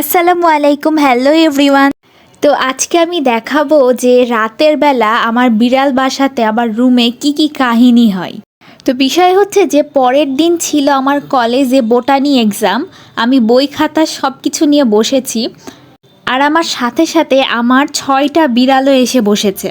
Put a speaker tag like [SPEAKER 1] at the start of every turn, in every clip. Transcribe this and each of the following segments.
[SPEAKER 1] আসসালামু আলাইকুম hello everyone তো আজকে আমি দেখাবো যে রাতের বেলা আমার বিড়াল বাসাতে আমার রুমে কি কি কাহিনী হয়। তো বিষয় হচ্ছে যে পরের দিন ছিল আমার কলেজে বোটানি এক্সাম আমি বই খাতা সব কিছু নিয়ে বসেছি। আর আমার সাথে সাথে আমার ছয়টা বিড়ালও এসে বসেছে।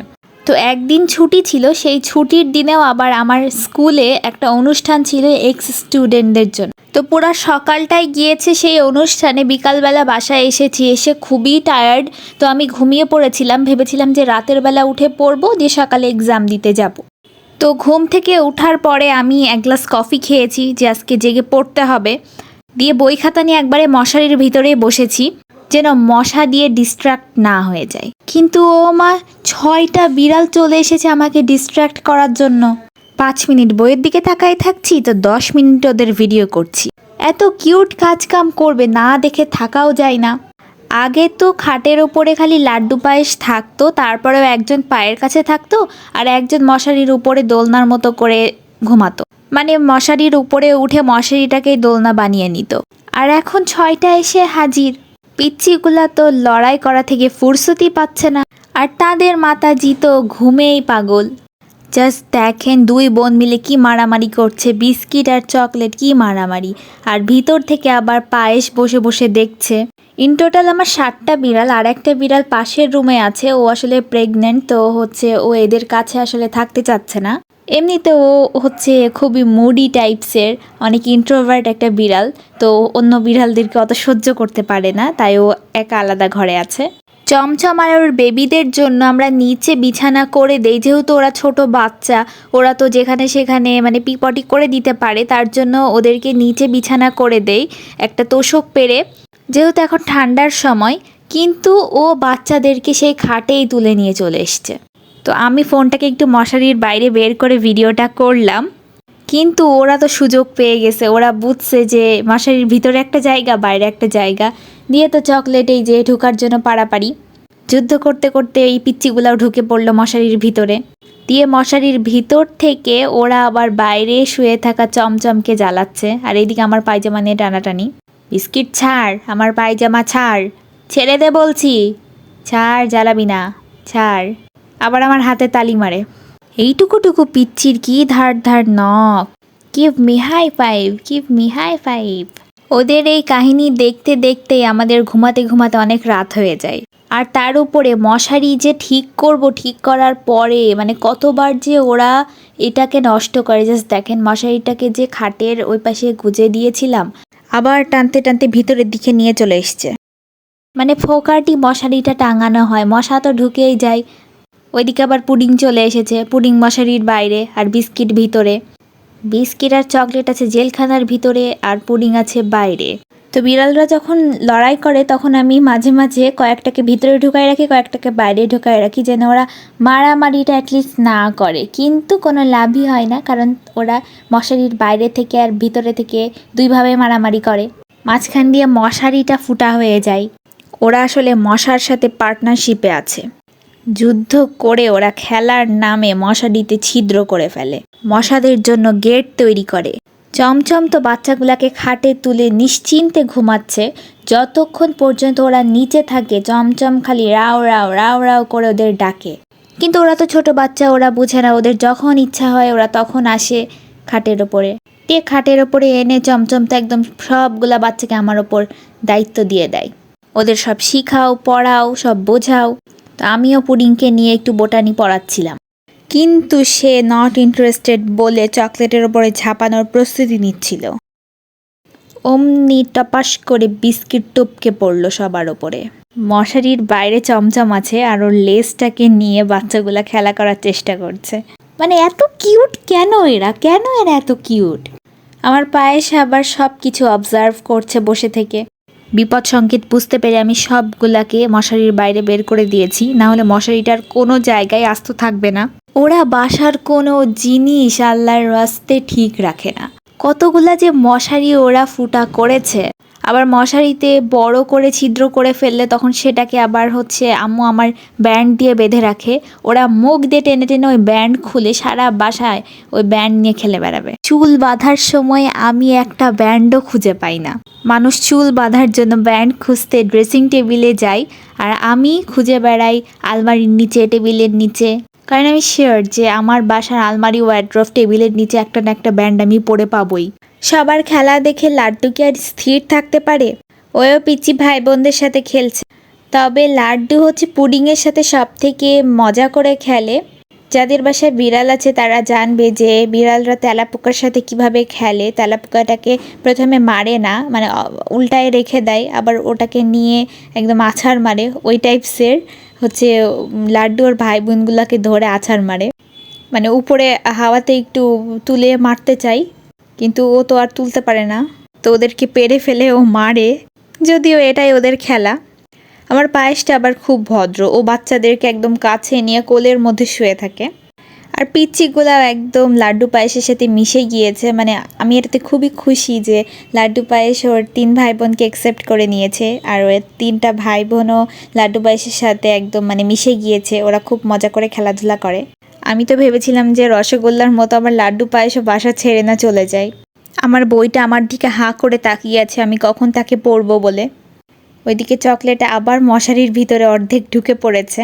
[SPEAKER 1] তো একদিন ছুটি ছিল, সেই ছুটির দিনেও আবার আমার স্কুলে একটা অনুষ্ঠান ছিল এক্স স্টুডেন্টদের জন্য। তো পুরো সকালটাই গিয়েছে সেই অনুষ্ঠানে, বিকালবেলা বাসায় এসেছি, এসে খুবই টায়ার্ড তো আমি ঘুমিয়ে পড়েছিলাম, ভেবেছিলাম যে রাতের বেলা উঠে পড়ব, দিয়ে সকালে এক্সাম দিতে যাব। তো ঘুম থেকে ওঠার পরে আমি এক গ্লাস কফি খেয়েছি, যে আজকে জেগে পড়তে হবে। দিয়ে বই খাতা নিয়ে একবারে মশারির ভিতরে বসেছি। যেন মশা দিয়ে ডিস্ট্র্যাক্ট না হয়ে যায়। কিন্তু ও মা, ছয়টা বিড়াল চলে এসেছে আমাকে ডিস্ট্র্যাক্ট করার জন্য। পাঁচ মিনিট বইয়ের দিকে তাকাই থাকছি, তো দশ মিনিট ওদের ভিডিও করছি। এত কিউট কাজ কাম করবে, না দেখে থাকাও যায় না। আগে তো খাটের ওপরে খালি লাড্ডু পায়েস থাকতো, তারপরেও একজন পায়ের কাছে থাকতো আর একজন মশারির উপরে দোলনার মতো করে ঘুমাতো। মানে মশারির উপরে উঠে মশারিটাকেই দোলনা বানিয়ে নিত। আর এখন ছয়টা এসে হাজির। পিচ্ছিগুলা তো লড়াই করা থেকে ফুরসতি পাচ্ছে না। আর তাদের মাতাজি তো ঘুমেই পাগল। জাস্ট দেখেন দুই বোন মিলে কি মারামারি করছে, বিস্কিট আর চকলেট কি মারামারি। আর ভিতর থেকে আবার পায়েস বসে বসে দেখছে। ইন টোটাল আমার সাতটা বিড়াল, আর একটা বিড়াল পাশের রুমে আছে, ও আসলে প্রেগনেন্ট তো হচ্ছে ও এদের কাছে আসলে থাকতে চাচ্ছে না। এমনিতে ও হচ্ছে খুবই মুডি টাইপসের অনেক ইন্ট্রোভার্ট একটা বিড়াল, তো অন্য বিড়ালদেরকে অত সহ্য করতে পারে না, তাই ও একা আলাদা ঘরে আছে। চমচম আর ওর বেবিদের জন্য আমরা নিচে বিছানা করে দেই, যেহেতু ওরা ছোট বাচ্চা, ওরা তো যেখানে সেখানে মানে পিপটি করে দিতে পারে, তার জন্য ওদেরকে নিচে বিছানা করে দেই, একটা তোষক পেরে। যেহেতু এখন ঠান্ডার সময়, কিন্তু ও বাচ্চাদেরকে সেই খাটেই তুলে নিয়ে চলে এসছে। তো আমি ফোনটাকে একটু মশারির বাইরে বের করে ভিডিওটা করলাম। কিন্তু ওরা তো সুযোগ পেয়ে গেছে। ওরা বুঝছে যে মশারির ভিতরে একটা জায়গা, বাইরে একটা জায়গা। দিয়ে তো চকলেট এই যে ঢোকার জন্য পাড়াপাড়ি যুদ্ধ করতে করতে এই পিচ্চিগুলাও ঢুকে পড়ল মশারির ভিতরে। দিয়ে মশারির ভিতর থেকে ওরা আবার বাইরে শুয়ে থাকা চমচমকে জ্বালাচ্ছে। আর এইদিকে আমার পায়জামা নিয়ে টানাটানি। বিস্কিট ছাড়, আমার পায়জামা ছাড়। ছেড়ে দে বলছি। ছাড়, জ্বালাবি না। ছাড়। আবার আমার হাতে তালি মারে। এইটুকুটুকু পিচ্ছির কি ধার ধার নখ? Give me high five give me high five ওদের এই কাহিনী দেখতে দেখতেই আমাদের ঘুমাতে ঘুমাতে অনেক রাত হয়ে যায়। আর তার উপরে মশারি যে ঠিক করব ঠিক করার পরে মানে কতবার যে ওরা এটাকে নষ্ট করে জাস্ট দেখেন মশারিটাকে যে খাটের ওই পাশে গুজে দিয়েছিলাম, আবার টানতে টানতে ভিতরের দিকে নিয়ে চলে এসছে। মানে ফোকারটি মশারিটা টাঙানো হয়, মশা তো ঢুকেই যায় ওইদিকে আবার পুডিং চলে এসেছে, পুডিং মশারির বাইরে আর বিস্কিট ভিতরে। বিস্কিট আর চকলেট আছে জেলখানার ভিতরে আর পুডিং আছে বাইরে। তো বিড়ালরা যখন লড়াই করে, তখন আমি মাঝে মাঝে কয়েকটাকে ভিতরে ঢুকায় রাখি, কয়েকটাকে বাইরে ঢুকায় রাখি যেন ওরা মারামারিটা অ্যাটলিস্ট না করে। কিন্তু কোনো লাভই হয় না, কারণ ওরা মশারির বাইরে থেকে আর ভিতরে থেকে দুইভাবে মারামারি করে। মাঝখান দিয়ে মশারিটা ফুটা হয়ে যায়। ওরা আসলে মশার সাথে পার্টনারশিপে আছে। যুদ্ধ করে ওরা খেলার নামে মশারিতে ছিদ্র করে ফেলে। মশাদের জন্য গেট তৈরি করে। চমচম তো বাচ্চাগুলাকে খাটে তুলে নিশ্চিন্তে ঘুমাচ্ছে। যতক্ষণ পর্যন্ত ওরা নিচে থাকে, চমচম খালি রাও রাও রাও রাও করে ওদের ডাকে। কিন্তু ওরা তো ছোট বাচ্চা, ওরা বুঝে না। ওদের যখন ইচ্ছা হয়, ওরা তখন আসে খাটের ওপরে। দিয়ে খাটের ওপরে এনে চমচম তো একদম সবগুলা বাচ্চাকে আমার ওপর দায়িত্ব দিয়ে দেয়। ওদের সব শিখাও, পড়াও, সব বোঝাও। তো আমিও পুডিংকে নিয়ে একটু বোটানি পড়াচ্ছিলাম কিন্তু সে নট ইন্টারেস্টেড বলে চকলেটের ওপরে ঝাঁপানোর প্রস্তুতি নিচ্ছিল। অমনি টপাস করে বিস্কিট টপকে পড়ল সবার ওপরে। মশারির বাইরে চমচম আছে আর ওর লেজটাকে নিয়ে বাচ্চাগুলা খেলা করার চেষ্টা করছে। মানে এত কিউট কেন এরা? কেন এরা এত কিউট? আমার পায়েস আবার সব কিছু অবজার্ভ করছে বসে থেকে। বিপদ সংকেত বুঝতে পেরে আমি সবগুলাকে মশারির বাইরে বের করে দিয়েছি। না হলে মশারিটার কোনো জায়গায় আস্ত থাকবে না। ওরা বাসার কোনো জিনিস আল্লাহর রাস্তে ঠিক রাখে না। কতগুলা যে মশারি ওরা ফুটা করেছে। আবার মশারিতে বড় করে ছিদ্র করে ফেললে তখন সেটাকে আবার হচ্ছে আম্মু আমার ব্যান্ড দিয়ে বেঁধে রাখে। ওরা মুখ দিয়ে টেনে টেনে ওই ব্যান্ড খুলে সারা বাসায় ওই ব্যান্ড নিয়ে খেলে বেড়াবে। চুল বাঁধার সময় আমি একটা ব্যান্ডও খুঁজে পাই না। মানুষ চুল বাঁধার জন্য ব্যান্ড খুঁজতে ড্রেসিং টেবিলে যাই আর আমি খুঁজে বেড়াই আলমারির নিচে, টেবিলের নিচে। কারণ আমি শিওর যে আমার বাসার আলমারি ওয়ার্ড্রফ টেবিলের নিচে একটা না একটা ব্যান্ড আমি পরে পাবই। সবার খেলা দেখে লাড্ডু কি আর স্থির থাকতে পারে? ওও পিচি ভাই বোনদের সাথে খেলছে। তবে লাড্ডু হচ্ছে পুডিংয়ের সাথে সব থেকে মজা করে খেলে। যাদের বাসায় বিড়াল আছে তারা জানবে যে বিড়ালরা তেলাপোকার সাথে কীভাবে খেলে। তেলাপোকাটাকে প্রথমে মারে না মানে উল্টায় রেখে দেয়, আবার ওটাকে নিয়ে একদম আছাড় মারে। ওই টাইপসের হচ্ছে লাড্ডু ওর ভাই বোনগুলোকে ধরে আছাড় মারে। মানে উপরে হাওয়াতে একটু তুলে মারতে চাই, কিন্তু ও তো আর তুলতে পারে না। তো ওদেরকে পেরে ফেলে ও মারে। যদিও এটাই ওদের খেলা। আমার পায়েসটা আবার খুব ভদ্র। ও বাচ্চাদেরকে একদম কাছে নিয়ে কোলের মধ্যে শুয়ে থাকে। আর পিচ্চিগুলো একদম লাড্ডু পায়েসের সাথে মিশে গিয়েছে। মানে আমি এটাতে খুবই খুশি যে লাড্ডু পায়েস ওর তিন ভাই বোনকে অ্যাকসেপ্ট করে নিয়েছে। আর ওর তিনটা ভাই বোনও লাড্ডু পায়েসের সাথে একদম মানে মিশে গিয়েছে। ওরা খুব মজা করে খেলাধুলা করে। আমি তো ভেবেছিলাম যে রসগোল্লার মতো আমার লাড্ডু পায়েসও বাসা ছেড়ে না চলে যায়। আমার বইটা আমার দিকে হাঁ করে তাকিয়ে আছে, আমি কখন তাকে পড়ব বলে। ওইদিকে চকলেট আবার মশারির ভিতরে অর্ধেক ঢুকে পড়েছে।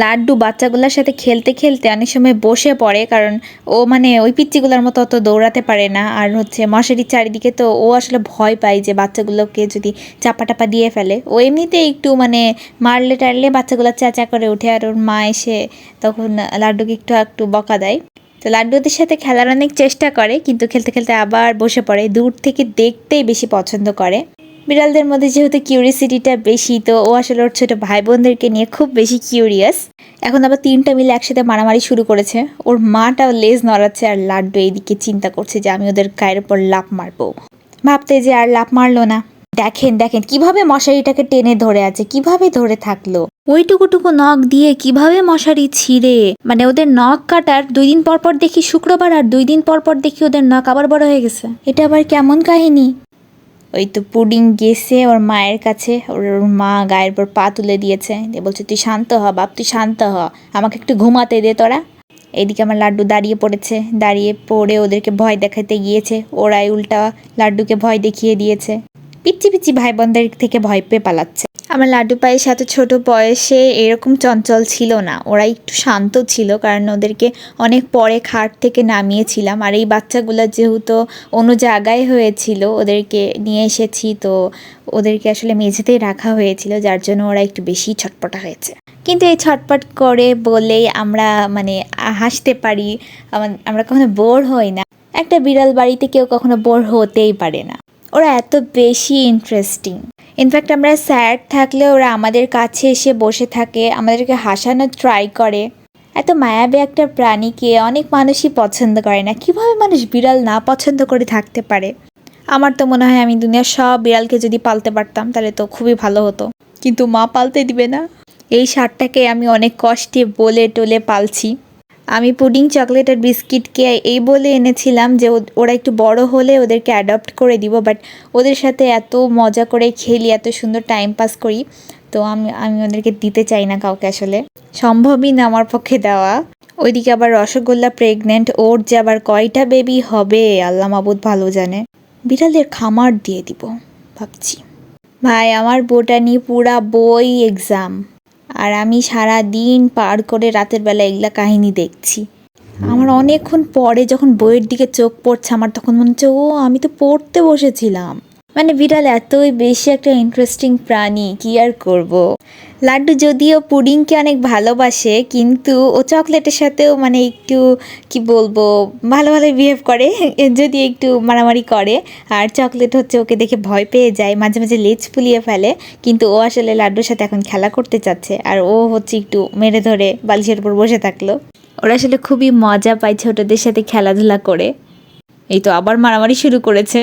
[SPEAKER 1] লাড্ডু বাচ্চাগুলোর সাথে খেলতে খেলতে অনেক সময় বসে পড়ে, কারণ ও মানে ওই পিচ্চিগুলোর মতো অত দৌড়াতে পারে না। আর হচ্ছে মশারির চারিদিকে তো ও আসলে ভয় পায় যে বাচ্চাগুলোকে যদি চাপা টাপা দিয়ে ফেলে। ও এমনিতে একটু মানে মারলে টারলে বাচ্চাগুলো চেঁচা করে উঠে আর ওর মা এসে তখন লাড্ডুকে একটু একটু বকা দেয়। তো লাড্ডুদের সাথে খেলার অনেক চেষ্টা করে, কিন্তু খেলতে খেলতে আবার বসে পড়ে। দূর থেকে দেখতেই বেশি পছন্দ করে। বিড়ালদের মধ্যে যেহেতু কিউরিয়াসিটিটা বেশি, তো ও আসলে ওর ছোট ভাই বোনদেরকে নিয়ে খুব বেশি কিউরিয়াস এখন আবার তিনটা মিলে একসাথে মারামারি শুরু করেছে। ওর মাটাও লেজ নড়াচ্ছে আর লাড্ডু এইদিকে চিন্তা করছে যে আমি ওদের গায়ের উপর লাফ মারবো। ভাবতে যে আর লাফ মারলো না। দেখেন দেখেন, কীভাবে মশারিটাকে টেনে ধরে আছে, কীভাবে ধরে থাকল। ওইটুকুটুকু নখ দিয়ে কীভাবে মশারি ছিঁড়ে। মানে ওদের নখ কাটার দুই দিন পর পর দেখি শুক্রবার আর দুই দিন পর পর দেখি ওদের নখ আবার বড় হয়ে গেছে। এটা আবার কেমন কাহিনী? ওই তো পুডিং গেছে ওর মায়ের কাছে, ওর মা গায়ের পর পা তুলে দিয়েছে। দিয়ে বলছে, তুই শান্ত হ, বাপ, তুই শান্ত হ, আমাকে একটু ঘুমাতে দে তোরা। এইদিকে আমার লাড্ডু দাঁড়িয়ে পড়েছে, দাঁড়িয়ে পড়ে ওদেরকে ভয় দেখাতে গিয়েছে। ওরাই উল্টা লাড্ডুকে ভয় দেখিয়ে দিয়েছে। পিচ্ছি পিচ্ছি ভাই বোনদের থেকে ভয় পেয়ে পালাচ্ছে। আমার লাড্ডু পায়ের সাথে ছোট বয়সে এরকম চঞ্চল ছিল না। ওরা একটু শান্ত ছিল কারণ ওদেরকে অনেক পরে খাট থেকে নামিয়েছিলাম। আর এই বাচ্চাগুলো যেহেতু অন্য জায়গায় হয়েছিল, ওদেরকে নিয়ে এসেছি তো ওদেরকে আসলে মেঝেতেই রাখা হয়েছিল, যার জন্য ওরা একটু বেশি ছটপটা হয়েছে। কিন্তু এই ছটপট করে বলেই আমরা মানে হাসতে পারি, আমা- আমরা কখনো বোর হই না। একটা বিড়াল বাড়িতে কেউ কখনো বোর হতেই পারে না। ওরা এত বেশি ইন্টারেস্টিং ইনফ্যাক্ট আমরা স্যাড থাকলে ওরা আমাদের কাছে এসে বসে থাকে, আমাদেরকে হাসানোর ট্রাই করে। এত মায়াবী একটা প্রাণীকে অনেক মানুষই পছন্দ করে না। কীভাবে মানুষ বিড়াল না পছন্দ করে থাকতে পারে? আমার তো মনে হয় আমি দুনিয়ার সব বিড়ালকে যদি পালতে পারতাম, তাহলে তো খুবই ভালো হতো। কিন্তু মা পালতে দিবে না। এই সারটাকে আমি অনেক কষ্টে বলে টলে পালছি। আমি পুডিং, চকলেট আর বিস্কিটকে এই বলে এনেছিলাম যে ওরা একটু বড় হলে ওদেরকে অ্যাডপ্ট করে দিব বাট ওদের সাথে এত মজা করে খেলি, এত সুন্দর টাইম পাস করি, তো আমি আমি ওদেরকে দিতে চাই না কাউকে আসলে। সম্ভবই না আমার পক্ষে দেওয়া। ওইদিকে আবার রসগোল্লা প্রেগনেন্ট ওর যে আবার কয়টা বেবি হবে, আল্লাহ মাবুদ ভালো জানে। বিড়ালের খামার দিয়ে দিব, ভাবছি। ভাই, আমার বোটানি পুরা বই এক্সাম আর আমি সারা দিন পার করে রাতের বেলা এগুলা কাহিনী দেখছি। আমার অনেকক্ষণ পরে যখন বইয়ের দিকে চোখ পড়ছে আমার তখন মনে হচ্ছে ও আমি তো পড়তে বসেছিলাম। মানে বিড়াল, এতই বেশি একটা ইন্টারেস্টিং প্রাণী, কি আর করব। লাড্ডু যদিও পুডিংকে অনেক ভালোবাসে, কিন্তু ও চকলেটের সাথেও মানে একটু, কি বলব, ভালো ভালো বিহেভ করে, যদি একটু মারামারি করে। আর চকলেট হচ্ছে ওকে দেখে ভয় পেয়ে যায়, মাঝে মাঝে লেজ ফুলিয়ে ফেলে, কিন্তু ও আসলে লাড্ডুর সাথে এখন খেলা করতে চাচ্ছে। আর ও হচ্ছে একটু মেরে ধরে বালিশের উপর বসে থাকল। ওরা আসলে খুবই মজা পায় ছোটদের সাথে খেলাধুলা করে। এই তো আবার মারামারি শুরু করেছে।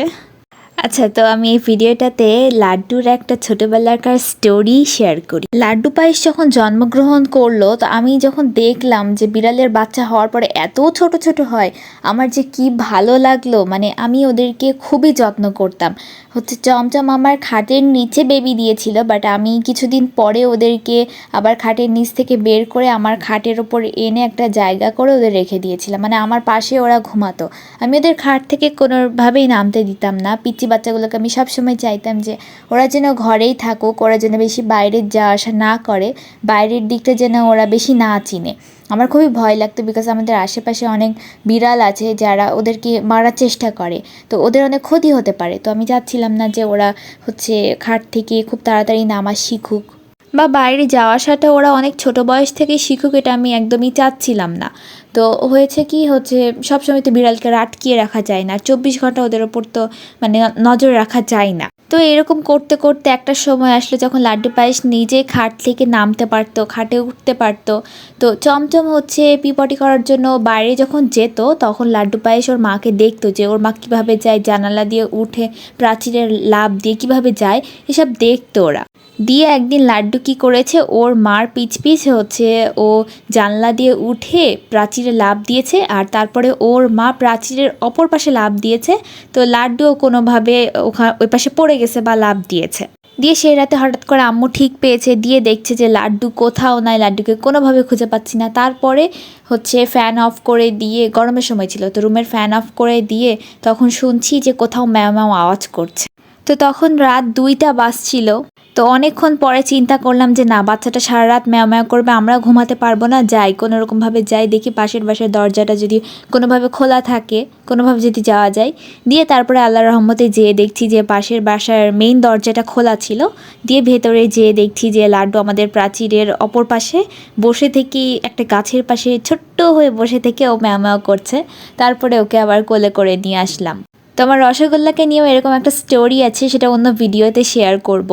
[SPEAKER 1] আচ্ছা তো আমি এই ভিডিওটাতে লাড্ডুর একটা ছোটবেলাকার স্টোরি শেয়ার করি। লাড্ডু পায়েস যখন জন্মগ্রহণ করল, তো আমি যখন দেখলাম যে বিড়ালের বাচ্চা হওয়ার পরে এত ছোট ছোট হয়, আমার যে কি ভালো লাগল মানে আমি ওদেরকে খুবই যত্ন করতাম। হচ্ছে চমচম আমার খাটের নিচে বেবি দিয়েছিল বাট আমি কিছুদিন পরে ওদেরকে আবার খাটের নিচ থেকে বের করে আমার খাটের ওপর এনে একটা জায়গা করে ওদের রেখে দিয়েছিলাম। মানে আমার পাশে ওরা ঘুমাতো। আমি ওদের খাট থেকে কোনোভাবেই নামতে দিতাম না। পিচ্চি বাচ্চাগুলোকে আমি সবসময় চাইতাম যে ওরা যেন ঘরেই থাকুক, ওরা যেন বেশি বাইরে যাওয়া আসা না করে, বাইরের দিকটা যেন ওরা বেশি না চিনে। আমার খুবই ভয় লাগতো বিকজ আমাদের আশেপাশে অনেক বিড়াল আছে যারা ওদেরকে মারার চেষ্টা করে। তো ওদের অনেক ক্ষতি হতে পারে। তো আমি চাচ্ছিলাম না যে ওরা হচ্ছে খাট থেকে খুব তাড়াতাড়ি নামা শিখুক। বা বাইরে যাওয়া আসাটা ওরা অনেক ছোট বয়স থেকেই শিখুক এটা আমি একদমই চাচ্ছিলাম না। তো হয়েছে কি হচ্ছে সবসময় তো বিড়ালকে আটকিয়ে রাখা যায় না। চব্বিশ ঘণ্টা ওদের ওপর তো মানে নজর রাখা যায় না। তো এরকম করতে করতে একটা সময় আসলে যখন লাড্ডু পায়েস নিজে খাট থেকে নামতে পারতো, খাটে উঠতে পারতো। তো চমচম হচ্ছে পিপটি করার জন্য বাইরে যখন যেত, তখন লাড্ডু পায়েস ওর মাকে দেখতো যে ওর মা কীভাবে যায় জানালা দিয়ে উঠে প্রাচীরের লাভ দিয়ে কীভাবে যায়, এসব দেখতো ওরা। দিয়ে একদিন লাড্ডু কি করেছে? ওর মার পিছ পিছ হচ্ছে, ও জানলা দিয়ে উঠে প্রাচীরে লাভ দিয়েছে আর তারপরে ওর মা প্রাচীরের অপর পাশে লাভ দিয়েছে। তো লাড্ডুও কোনোভাবে ওখা, ওই পাশে পড়ে গেছে বা লাভ দিয়েছে। দিয়ে সেই রাতে হঠাৎ করে আম্মু ঠিক পেয়েছে, দিয়ে দেখছে যে লাড্ডু কোথাও নাই, লাড্ডুকে কোনোভাবে খুঁজে পাচ্ছি না। তারপরে হচ্ছে ফ্যান অফ করে দিয়ে, গরমের সময় ছিল, তো রুমের ফ্যান অফ করে দিয়ে তখন শুনছি যে কোথাও ম্যাও ম্যাও আওয়াজ করছে। তো তখন রাত দুইটা বাজছিল। তো অনেকক্ষণ পরে চিন্তা করলাম যে, না, বাচ্চাটা সারা রাত ম্যাও করবে, আমরা ঘুমাতে পারব না, যাই কোনো রকমভাবে যাই, দেখি পাশের বাসার দরজাটা যদি কোনোভাবে খোলা থাকে, কোনোভাবে যদি যাওয়া যায়। দিয়ে তারপরে আল্লাহর রহমতে যেয়ে দেখছি যে, পাশের বাসার মেইন দরজাটা খোলা ছিল। দিয়ে ভেতরে যেয়ে দেখছি যে, লাড্ডু আমাদের প্রাচীরের অপর পাশে বসে থেকে, একটা গাছের পাশে ছোট্ট হয়ে বসে থেকে ও ম্যাও করছে। তারপরে ওকে আবার কোলে করে নিয়ে আসলাম। তো আমার রসগোল্লাকে নিয়েও এরকম একটা স্টোরি আছে, সেটা অন্য ভিডিওতে শেয়ার করব।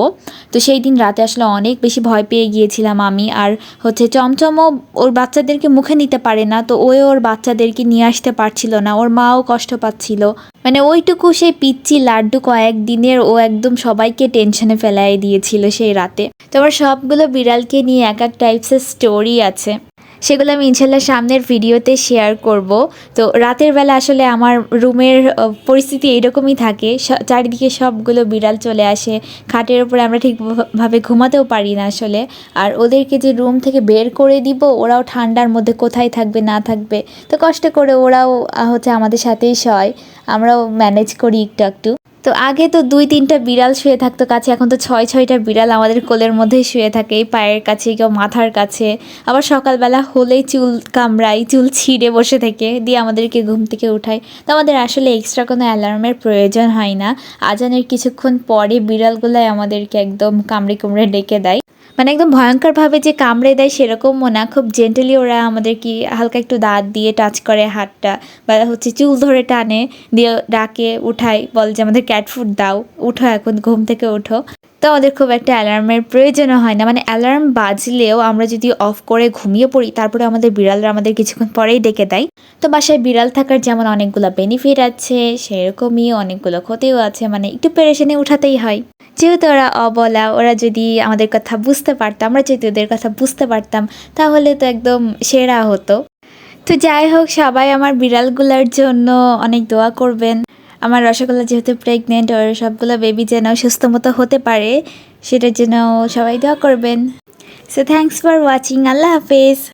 [SPEAKER 1] তো সেই দিন রাতে আসলে অনেক বেশি ভয় পেয়ে গিয়েছিলাম আমি। আর হচ্ছে চমচমও ওর বাচ্চাদেরকে মুখে নিতে পারে না, তো ওই ওর বাচ্চাদেরকে নিয়ে আসতে পারছিল না, ওর মাও কষ্ট পাচ্ছিল। মানে ওইটুকু সেই পিচ্ছি লাড্ডু কয়েক দিনের ও একদম সবাইকে টেনশনে ফেলাই দিয়েছিল সেই রাতে। তো আমার সবগুলো বিড়ালকে নিয়ে এক এক টাইপসের স্টোরি আছে। সেগুলো আমি ইনশাল্লাহ সামনের ভিডিওতে শেয়ার করব। তো রাতের বেলা আসলে আমার রুমের পরিস্থিতি এইরকমই থাকে। চারিদিকে সবগুলো বিড়াল চলে আসে। খাটের উপরে আমরা ঠিকভাবে ঘুমাতেও পারি না আসলে। আর ওদেরকে যে রুম থেকে বের করে দিব, ওরাও ঠান্ডার মধ্যে কোথায় থাকবে, না থাকবে, তো কষ্ট করে ওরাও হচ্ছে আমাদের সাথেই শয়। আমরাও ম্যানেজ করি একটু একটু। তো আগে তো দুই, তিনটা বিড়াল শুয়ে থাকতো কাছে, এখন তো ছয়, ছয়টা বিড়াল আমাদের কোলের মধ্যেই শুয়ে থাকে পায়ের কাছে, কেউ মাথার কাছে। আবার সকালবেলা হলেই চুল কামড়াই, চুল ছিঁড়ে বসে থেকে, দিয়ে আমাদেরকে ঘুম থেকে উঠায় তো আমাদের আসলে এক্সট্রা কোনো অ্যালার্মের প্রয়োজন হয় না। আজানের কিছুক্ষণ পরে বিড়ালগুলাই আমাদেরকে একদম কামড়ে কুমড়ে ডেকে দেয়। মানে একদম ভয়ঙ্করভাবে যে কামড়ে দেয় সেরকমও না, খুব জেন্টালি ওরা আমাদের কি হালকা একটু দাঁত দিয়ে টাচ করে হাতটা বা হচ্ছে চুল ধরে টানে, দিয়ে ডাকে, উঠায়, বল যে আমাদের ক্যাট ফুড দাও, উঠো এখন, ঘুম থেকে উঠো। তো আমাদের খুব একটা অ্যালার্মের প্রয়োজনও হয় না। মানে অ্যালার্ম বাজলেও আমরা যদি অফ করে ঘুমিয়ে পড়ি, তারপরে আমাদের বিড়ালরা আমাদের কিছুক্ষণ পরেই ডেকে দেয়। তো বাসায় বিড়াল থাকার যেমন অনেকগুলো বেনিফিট আছে, সেরকমই অনেকগুলো ক্ষতিও আছে। মানে একটু পেরেশানি উঠাতেই হয়। যেহেতু ওরা অবলা, ওরা যদি আমাদের কথা বুঝতে পারতাম আমরা যদি ওদের কথা বুঝতে পারতাম, তাহলে তো একদম সেরা হতো। তো যাই হোক, সবাই আমার বিড়ালগুলোর জন্য অনেক দোয়া করবেন। আমার রসগোল্লা যেহেতু প্রেগনেন্ট ওর সবগুলো বেবি যেন সুস্থ মতো হতে পারে, সেটার জন্য সবাই দোয়া করবেন। সো থ্যাংকস ফর ওয়াচিং আল্লাহ হাফেজ।